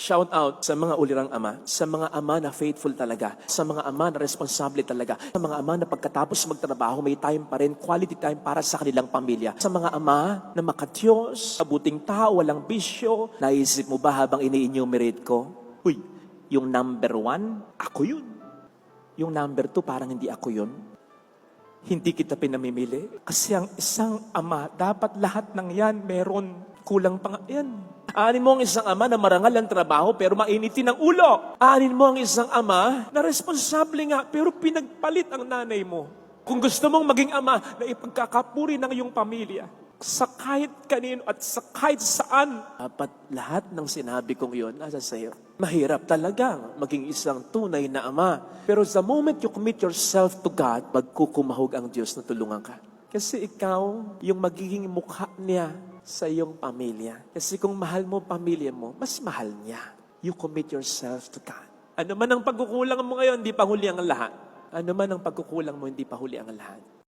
Shout out sa mga ulirang ama, sa mga ama na faithful talaga, sa mga ama na responsable talaga, sa mga ama na pagkatapos magtrabaho may time pa rin, quality time para sa kanilang pamilya. Sa mga ama na makatiyos, mabuting tao, walang bisyo. Naisip mo ba habang ini-enumerate ko? Uy, yung number one, ako yun. Yung number two, parang hindi ako yun. Hindi kita pinamimili. Kasi ang isang ama, dapat lahat ng yan meron. Kulang pa nga yan. Aanin mo ang isang ama na marangal ang trabaho pero mainitin ang ulo. Aanin mo ang isang ama na responsable nga pero pinagpalit ang nanay mo. Kung gusto mong maging ama na ipagkakapuri ng iyong pamilya, sa kahit kanino at sa kahit saan. Dapat lahat ng sinabi kong yun nasa sa'yo. Mahirap talaga maging isang tunay na ama. Pero the moment you commit yourself to God, magkukumahog ang Diyos na tulungan ka. Kasi ikaw, yung magiging mukha niya sa iyong pamilya. Kasi kung mahal mo pamilya mo, mas mahal niya. You commit yourself to God. Ano man ang pagkukulang mo ngayon, hindi pa huli ang lahat. Ano man ang pagkukulang mo, hindi pa huli ang lahat.